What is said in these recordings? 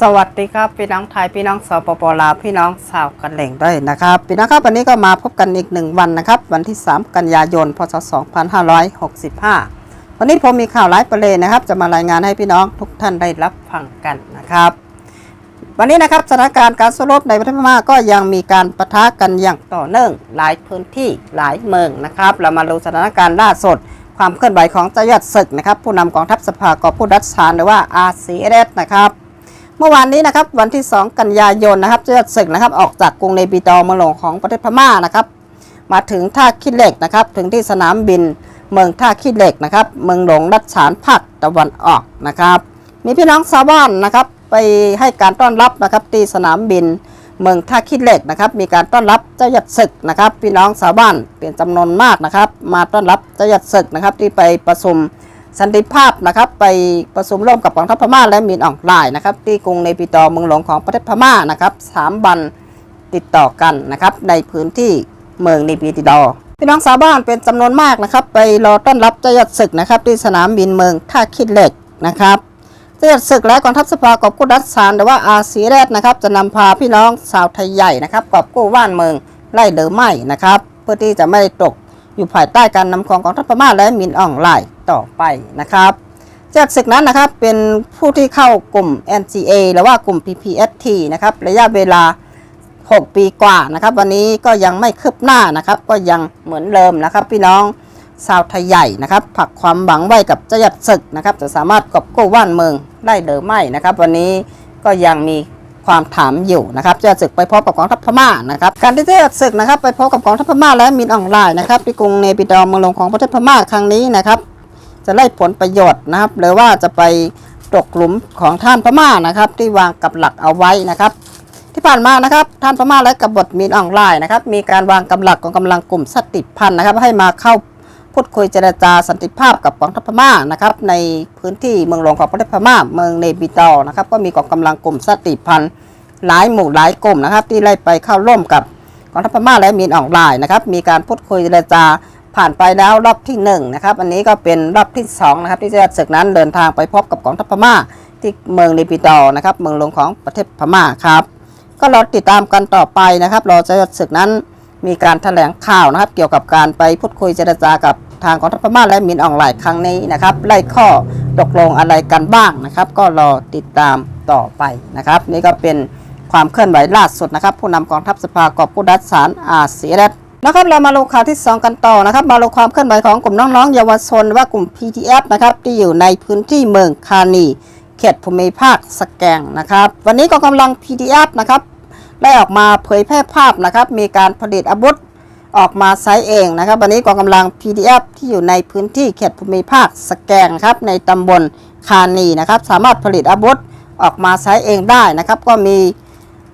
สวัสดีครับพี่น้องไทยพี่น้องสปปลาวพี่น้องชาวกันเหล่งด้วยนะครับพี่น้องครับวันนี้ก็มาพบกันอีกหนึ่งวันนะครับ วันที่ 3 กันยายนพศ 2565 วันนี้ผมมีข่าวไลฟ์ประเลนะครับ จะมารายงานให้พี่น้องทุกท่านได้รับฟังกันนะครับ วันนี้นะครับสถานการณ์การสู้รบในประเทศพม่าก็ยังมีการปะทะกันอย่างต่อเนื่อง หลายพื้นที่หลายเมืองนะครับ เรามาดูสถานการณ์ล่าสุดความเคลื่อนไหวของเจ้าหยัดศึกนะครับ ผู้นำกองทัพสภากอบผู้ดัชานหรือว่า RCS นะครับ เมื่อวานนี้นะครับวันที่ 2 กันยายนนะครับเจ้าหยดศึกนะครับออกจากกรุงเนปิตอเมืองหลวงของประเทศพม่านะครับมาถึงท่าขี้เหล็กนะครับถึงที่สนามบินเมืองท่าขี้เหล็กนะครับเมืองหลวงรัชฉานภาคตะวันออกนะครับมีพี่น้องชาวบ้านนะครับไปให้การต้อนรับนะครับที่สนามบินเมืองท่าขี้เหล็กนะครับมีการต้อนรับเจ้าหยัดศึกนะครับพี่น้องชาวบ้านเป็นจำนวนมากนะครับมาต้อนรับเจ้าหยัดศึกนะครับที่ไปประชุม สันติภาพนะครับไปประชุมร่วมกับกองทัพพม่าและมีนอ่องลายนะครับที่กรุงเนปิตอเมืองหลวงของประเทศพม่านะครับสามวันติดต่อกันนะครับในพื้นที่เมืองนิปิติดอ์พี่น้องชาวบ้านเป็นจำนวนมากนะครับ ไปรอต้อนรับเจ้าหยัดศึกนะครับที่สนามบินเมืองท่าคิดเหล็กนะครับเจ้าหยัดศึกและกองทัพสภากอบกู้รัฐสารหรือว่าอาซีแรดนะครับจะนำพาพี่น้องชาวไทยใหญ่นะครับกอบกู้ว่านเมืองไล่หรือไม่นะครับ เพื่อที่จะไม่ตก อยู่ภายใต้การนำของกองทัพพม่าและมินอ่องไล่ต่อไปนะครับ จากศึกนั้นนะครับเป็นผู้ที่เข้ากลุ่ม NCA หรือว่ากลุ่ม PPST นะครับระยะเวลา 6 ปีกว่านะครับ วันนี้ก็ยังไม่คืบหน้านะครับ ก็ยังเหมือนเดิมนะครับ พี่น้องชาวไทยใหญ่นะครับผักความหวังไว้กับเจ้าหยัดศึกนะครับ จะสามารถกอบกู้ว่านเมืองได้หรือไม่นะครับ วันนี้ก็ยังมี ความถามอยู่นะครับจ้าหยัดศึกไปพบกับกองทัพพม่านะครับการที่จ้ศึกนะครับไปพบกับกองทัพพม่าและมินออนไลน์นะครับที่กรุงเนปิดอร์เมืองหลวงของประเทศพม่าครั้งนี้นะครับจะได้ผลประโยชน์นะครับหรือว่าจะไปตกหลุมของท่านพม่านะครับ ที่วางกับหลักเอาไว้นะครับ ที่ผ่านมานะครับ ท่านพม่าและกบฏมีนออนไลน์นะครับ มีการวางกำลังของกำลังกลุ่มสติพันธ์นะครับ ให้มาเข้าพูดคุยเจรจาสันติภาพกับกองทัพพม่านะครับ ในพื้นที่เมืองหลวงของประเทศพม่า เมืองเนปิตอนะครับ ก็มีกองกำลังกลุ่มสติพันธ์ หลายหมู่หลายกลุ่มนะครับ ที่ไล่ไปเข้าร่วมกับกองทัพพม่าและมีนออนไลน์นะครับ มีการพูดคุยเจรจาผ่านไปแล้วรอบที่1นะครับ อันนี้ก็เป็นรอบที่2นะครับที่เจ้าศึกนั้นเดินทางไปพบกับกองทัพพม่า ที่เมืองนิปิตอนะครับ เมืองหลวงของประเทศพม่าครับ ก็รอติดตามกันต่อไปนะครับรอเจ้าศึกนั้นมีการแถลงข่าวนะครับ เกี่ยวกับการไปพูดคุยเจรจากับทางกองทัพพม่าและมินออนไลน์ครั้งนี้นะครับไล่ข้อตกลงอะไรกันบ้างนะครับ ก็รอติดตามต่อไปนะครับ นี่ก็เป็น ความเคลื่อนไหวล่าสุดนะครับ ผู้นำกองทัพสภากอบผู้ดัชสารอาเซียนนะครับเรามาลงข่าวที่ 2 กันต่อนะครับ มาลงความเคลื่อนไหวของกลุ่มน้องๆ เยาวชนว่ากลุ่ม PTF นะครับที่อยู่ในพื้นที่เมืองคานีเขตภูมิภาคสแกงนะครับ วันนี้กองกำลัง PTF นะครับได้ออกมาเผยแพร่ภาพนะครับ มีการผลิตอาวุธออกมาใช้เองนะครับ วันนี้กองกำลัง PDF ที่อยู่ในพื้นที่เขตภูมิภาคสแกงครับในตำบลคานีนะครับ สามารถผลิตอาวุธออกมาใช้เองได้นะครับ ก็มี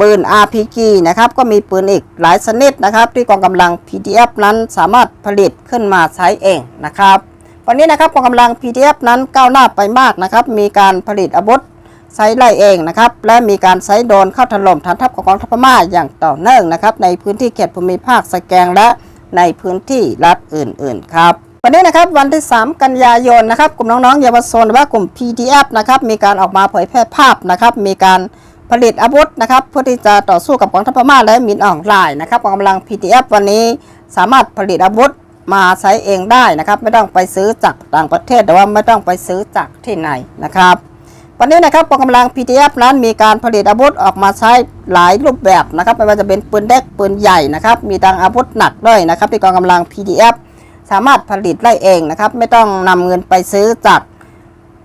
ปืน RPG นะครับ ก็มีปืนอีกหลายชนิดนะครับ ที่กองกำลัง PDF นั้นสามารถผลิตขึ้นมาใช้เองนะครับวันนี้นะครับกองกำลัง PDF นั้นก้าวหน้าไปมากนะครับ มีการผลิตอาวุธใช้ไล่เองนะครับ และมีการใช้โดนเข้าถล่มฐานทัพของกองทัพพม่าอย่างต่อเนื่องนะครับ ในพื้นที่เขตภูมิภาคสแกงและในพื้นที่รัฐอื่น ๆ ครับวันนี้นะครับวันที่ 3 กันยายนนะครับ กลุ่มน้องๆเยาวชนหรือว่ากลุ่ม PDF นะครับมีการออกมาเผยแพร่ภาพนะครับ มีการ ผลิตอาวุธนะครับเพื่อที่จะต่อสู้กับกองทัพพม่าและมินอ่องไลน์นะครับกองกำลัง PDF วันนี้สามารถผลิตอาวุธมาใช้เองได้นะครับไม่ต้องไปซื้อจากต่างประเทศหรือว่าไม่ต้องไปซื้อจากที่ไหนนะครับวันนี้นะครับกองกำลัง PDF นั้นมีการผลิตอาวุธออกมาใช้หลายรูปแบบนะครับไม่ว่าจะเป็นปืนเล็กปืนใหญ่นะครับมีทางอาวุธหนักด้วยนะครับที่กองกำลัง PDF สามารถผลิตได้เองนะครับไม่ต้องนำเงินไปซื้อจาก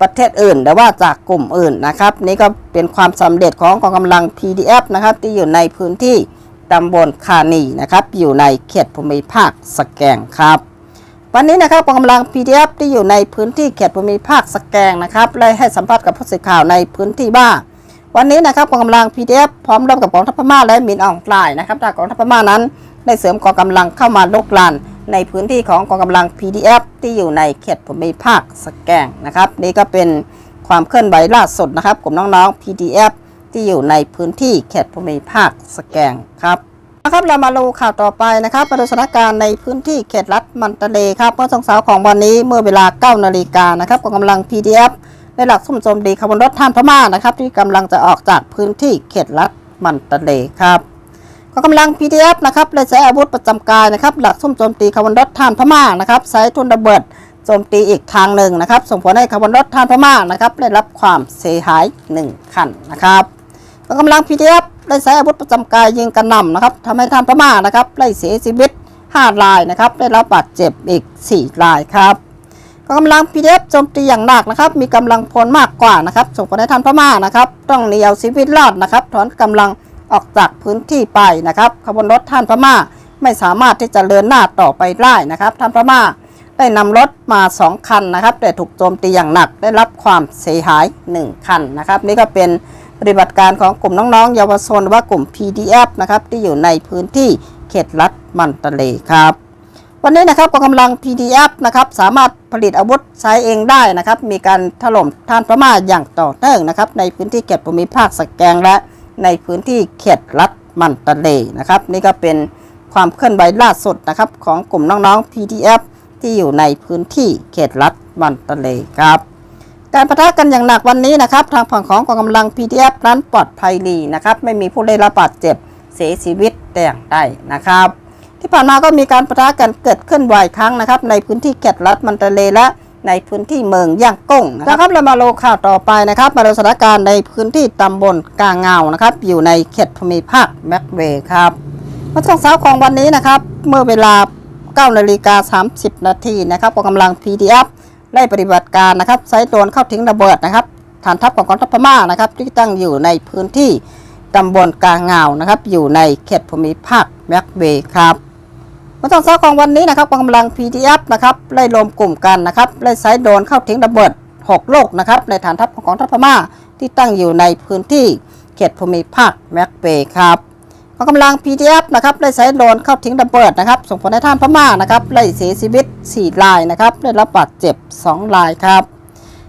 ประเทศอื่น หรือว่าจากกลุ่มอื่นนะครับ นี่ก็เป็นความสำเร็จของกองกำลัง PDF นะครับ ที่อยู่ในพื้นที่ตำบลคานีนะครับ อยู่ในเขตภูมิภาคสแกงครับ วันนี้นะครับกองกำลัง PDF ที่อยู่ในพื้นที่เขตภูมิภาคสแกงนะครับได้ให้สัมภาษณ์กับผู้สื่อข่าวในพื้นที่บ้าวันนี้นะครับกองกำลัง PDF พร้อมร่วมกับกองทัพพม่าและมินออนไลน์นะครับทางกองทัพพม่านั้นได้เสริมกองกำลังเข้ามาลุกลาน ในพื้นที่ของกองกำลัง PDF ที่อยู่ในเขตภูมิภาคสแกงนะครับ นี่ก็เป็นความเคลื่อนไหวล่าสุดนะครับกลุ่มน้องๆ PDF ที่อยู่ในพื้นที่เขตภูมิภาคสแกงครับนะครับเรามาดูข่าวต่อไปนะครับมาดูสถานการณ์ในพื้นที่เขตรัฐมันตะเลครับเมื่อช่วงเช้าของวันนี้เมื่อเวลา 9 นาฬิกานะครับกองกำลัง PDF ได้ได้หลักซุ่มโจมตีขบวนรถท่านพม่านะครับ ที่กำลังจะออกจากพื้นที่เขตรัฐมันตะเลครับ กองกำลัง PDF นะครับได้ใช้อาวุธประจำกายนะครับหลักซุ่มโจมตีขบวนรถท่านพม่านะครับใช้ทุนระเบิดโจมตีอีกทางหนึ่งนะครับ ส่งผลให้ขบวนรถท่านพม่านะครับได้รับความเสียหายหนึ่งคันนะครับกองกำลัง PDF ได้ใช้อาวุธประจำกายยิงกระหน่ำนะครับทำให้ท่านพม่านะครับได้เสียชีวิต 5 รายนะครับได้รับบาดเจ็บอีก 4 รายครับกองกำลัง PDF โจมตีอย่างหนักนะครับ มีกำลังพลมากกว่านะครับส่งผลให้ท่านพม่านะครับ ต้องหนีเอาชีวิตรอดนะครับ ถอนกำลัง ออกจากพื้นที่ไปนะครับขบวนรถท่านพม่าไม่สามารถที่จะเดินหน้าต่อไปได้นะครับท่านพม่าได้นำรถมา2คันนะครับแต่ถูกโจมตีอย่างหนักได้รับความเสียหาย 1 คันนะครับ นี่ก็เป็นปฏิบัติการของกลุ่มน้องๆ เยาวชนว่ากลุ่ม PDF นะครับที่อยู่ในพื้นที่เขตรัฐมันตะเลครับวันนี้นะครับกองกำลัง PDF นะครับสามารถผลิตอาวุธใช้เองได้นะครับ มีการถล่มท่านพม่าอย่างต่อเนื่องนะครับในพื้นที่เขตภูมิภาคสแกงและ ในพื้นที่เขตรัฐมันตะเลนะครับ นี่ก็เป็นความเคลื่อนไหวล่าสุดนะครับ ของกลุ่มน้องๆ PDF ที่อยู่ในพื้นที่เขตรัฐมันตะเลครับ การประทะกันอย่างหนักวันนี้นะครับ ทางฝั่งของกองกำลัง PDF นั้นปลอดภัยดีนะครับ ไม่มีผู้ได้รับบาดเจ็บเสียชีวิตแต่อย่างใดนะครับ ที่ผ่านมาก็มีการประทะกันเกิดขึ้นบ่อยครั้งนะครับ ในพื้นที่เขตรัฐมันตะเลและ ในพื้นที่เมืองย่างกุ้งนะครับเรามาโลข่าวต่อไปนะครับ มาดูสถานการณ์ในพื้นที่ตำบลกาเงานะครับ อยู่ในเขตภูมิภาคแม็กเวย์ครับเมื่อช่วงเช้าของวันนี้นะครับ เมื่อเวลา9นาฬิกา30 นาทีนะครับกองกำลัง PDF ได้ปฏิบัติการนะครับใช้โดรนเข้าทิ้งระเบิดนะครับ ฐานทัพของกองทัพพม่านะครับ ที่ตั้งอยู่ในพื้นที่ตำบลกาเงานะครับ อยู่ในเขตภูมิภาคแม็กเวย์ครับ เมื่อตอนเช้าของวันนี้นะครับกองกำลัง PDF นะครับได้รวมกลุ่มกันนะครับได้ใช้โดรนเข้าทิ้งระเบิด6ลูกนะครับในฐานทัพของกองทัพพม่าที่ตั้งอยู่ในพื้นที่เขตภูมิภาคแม็กเบย์ครับกองกำลัง PDF นะครับได้ใช้โดรนเข้าทิ้งระเบิดนะครับ ส่งผลให้ท่านพม่านะครับได้เสียชีวิต 4 รายนะครับได้รับบาดเจ็บ 2 รายครับ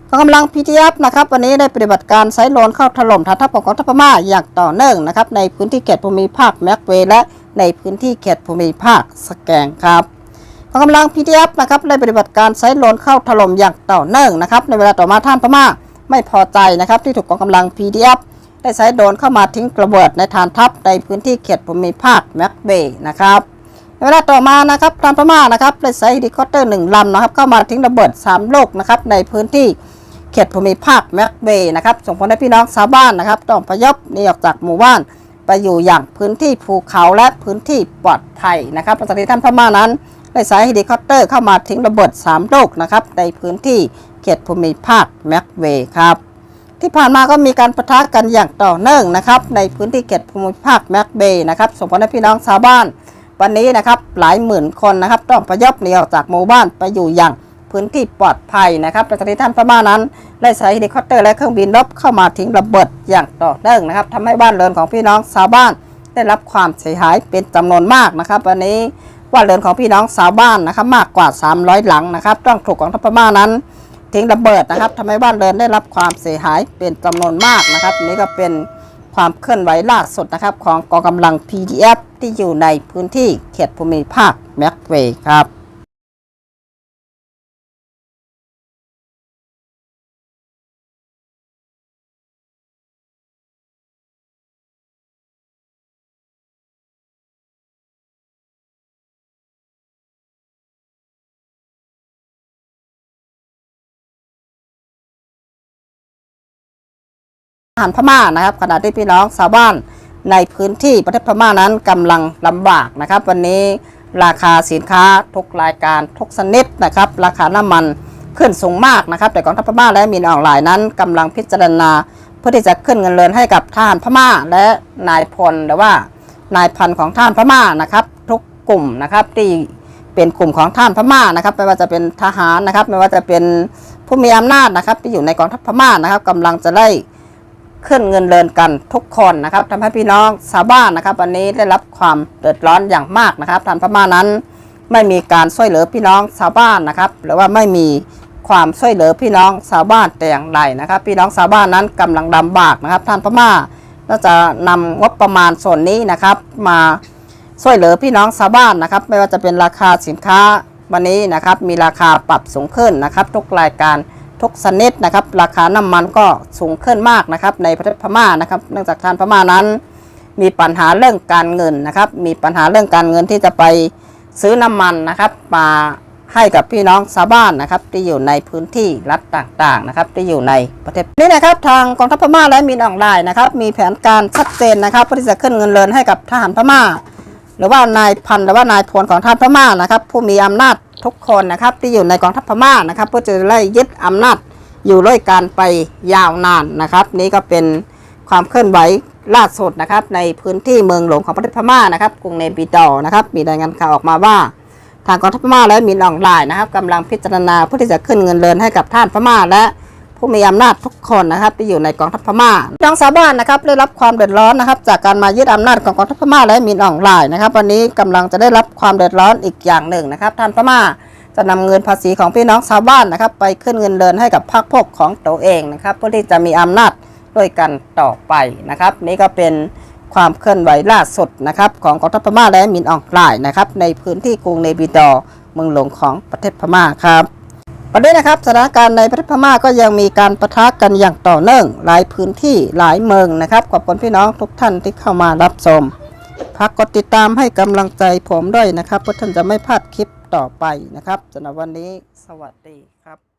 กองกำลัง PDF นะครับวันนี้ได้ปฏิบัติการใช้โดรนเข้าถล่มฐานทัพของกองทัพพม่าอย่างต่อเนื่องนะครับในพื้นที่เขตภูมิภาคแม็กเวย์และ ในพื้นที่เขตภูมิภาคสแกงครับกองกำลัง PDF นะครับได้ปฏิบัติการใช้โดรนเข้าถล่มอย่างต่อเนื่องนะครับในเวลาต่อมาท่านพม่าไม่พอใจนะครับที่ถูกกองกำลัง PDF ได้ใช้โดรนเข้ามาทิ้งระเบิดในฐานทัพในพื้นที่เขตภูมิภาคแม็กเบย์นะครับในเวลาต่อมานะครับท่านพม่านะครับได้ใช้เฮลิคอปเตอร์หนึ่งลำนะครับเข้ามาทิ้งระเบิด 3 ลูกนะครับในพื้นที่เขตภูมิภาคแม็กเบย์นะครับส่งผลให้พี่น้องชาวบ้านนะครับ ต้องพยพหนีออกจากหมู่บ้าน อยู่อย่างพื้นที่ภูเขาและพื้นที่ปลอดภัยนะครับปกติท่านพม่านั้นได้ใช้เฮลิคอปเตอร์เข้ามาทิ้งระเบิด3ลูกนะครับในพื้นที่เขตภูมิภาคแม็กเวย์ครับที่ผ่านมาก็มีการประทะกันอย่างต่อเนื่องนะครับในพื้นที่เขตภูมิภาคแม็กเบย์นะครับส่งผลให้พี่น้องชาวบ้าน วันนี้นะครับหลายหมื่นคนนะครับต้องพยพหนีออกจากหมู่บ้านไปอยู่อย่าง พื้นที่ปลอดภัยนะครับปกติท่านพม่านั้น ได้ใช้เฮลิคอปเตอร์และเครื่องบินรบเข้ามาทิ้งระเบิดอย่างต่อเนื่องนะครับทำให้บ้านเรือนของพี่น้องชาวบ้าน ได้รับความเสียหายเป็นจำนวนมากนะครับ วันนี้บ้านเรือนของพี่น้องชาวบ้านนะครับมากกว่า 300 หลังนะครับต้องถูกของทัพพม่านั้น ทิ้งระเบิดนะครับทำให้บ้านเรือนได้รับความเสียหายเป็นจำนวนมากนะครับ นี่ก็เป็นความเคลื่อนไหวล่าสุดนะครับของกองกำลัง PDF ที่อยู่ในพื้นที่เขตภูมิภาคแม็กเวย์ครับ ทหารพม่านะครับขณะที่พี่น้องชาวบ้านในพื้นที่ประเทศพม่านั้นกำลังลำบากนะครับ วันนี้ราคาสินค้าทุกรายการทุกชนิดนะครับ ราคาน้ำมันขึ้นสูงมากนะครับ แต่กองทัพพม่าและมีนออนไลน์นั้นกำลังพิจารณาเพื่อที่จะขึ้นเงินเดือนให้กับทหารพม่าและนายพลหรือว่านายพันของทหารพม่านะครับ ทุกกลุ่มนะครับที่เป็นกลุ่มของทหารพม่านะครับไม่ว่าจะเป็นทหารนะครับ ไม่ว่าจะเป็นผู้มีอำนาจนะครับ ที่อยู่ในกองทัพพม่านะครับกำลังจะได้ ขึ้นเงินเดือนกันทุกคนนะครับทำให้พี่น้องชาวบ้านนะครับ วันนี้ได้รับความเดือดร้อนอย่างมากนะครับท่านพม่านั้น ไม่มีการช่วยเหลือพี่น้องชาวบ้านนะครับ หรือว่าไม่มีความช่วยเหลือพี่น้องชาวบ้านแต่อย่างใดนะครับ พี่น้องชาวบ้านนั้นกำลังลำบากนะครับท่านพม่าก็จะนำงบประมาณส่วนนี้นะครับ มาช่วยเหลือพี่น้องชาวบ้านนะครับ ไม่ว่าจะเป็นราคาสินค้าวันนี้นะครับ มีราคาปรับสูงขึ้นนะครับ ทุกรายการ ทุกชนิดนะครับ ราคาน้ำมันก็สูงขึ้นมากนะครับ ในประเทศพม่านะครับ เนื่องจากทานพม่านั้น มีปัญหาเรื่องการเงินนะครับ มีปัญหาเรื่องการเงินที่จะไปซื้อน้ำมันนะครับมาให้กับพี่น้องชาวบ้านนะครับ ที่อยู่ในพื้นที่รัฐต่างๆนะครับ ที่อยู่ในประเทศนี่นะครับ ทางกองทัพพม่าและมินออนไลน์นะครับ มีแผนการชัดเจนนะครับเพื่อที่จะขึ้นเงินเดือนให้กับทหารพม่า หรือว่านายพันหรือว่านายพลของทหารพม่านะครับ ผู้มีอำนาจ ทุกคนนะครับที่อยู่ในกองทัพพม่านะครับเพื่อจะไล่ยึดอำนาจอยู่ด้วยกันไปยาวนานนะครับ นี่ก็เป็นความเคลื่อนไหวล่าสุดนะครับ ในพื้นที่เมืองหลวงของประเทศพม่านะครับกรุงเนปิดอนะครับ มีรายงานข่าวออกมาว่า ทางกองทัพพม่าและมินออนไลายนะครับกำลังพิจารณาเพื่อที่จะขึ้นเงินเดือนให้กับท่านพม่าและ ผู้มีอำนาจทุกคนนะครับที่อยู่ในกองทัพพม่าน้องชาวบ้านนะครับได้รับความเดือดร้อนนะครับ จากการมายึดอำนาจของกองทัพพม่าและมินออนไลน์นะครับ วันนี้กำลังจะได้รับความเดือดร้อนอีกอย่างหนึ่งนะครับท่านพม่าจะนำเงินภาษีของพี่น้องชาวบ้านนะครับ ไปขึ้นเงินเดือนให้กับพรรคพวกของตัวเองนะครับเพื่อที่จะมีอำนาจด้วยกันต่อไปนะครับ นี่ก็เป็นความเคลื่อนไหวล่าสุดนะครับของกองทัพพม่าและมินออนไลน์นะครับในพื้นที่กรุงเนปิดอเมืองหลวงของประเทศพม่าครับ ประเด็นนะครับสถานการณ์ในประเทศพม่าก็ยังมีการประทะกันอย่างต่อเนื่อง หลายพื้นที่หลายเมืองนะครับขอบคุณพี่น้องทุกท่านที่เข้ามารับชมพักกดติดตามให้กำลังใจผมด้วยนะครับเพื่อท่านจะไม่พลาดคลิปต่อไปนะครับสำหรับวันนี้สวัสดีครับ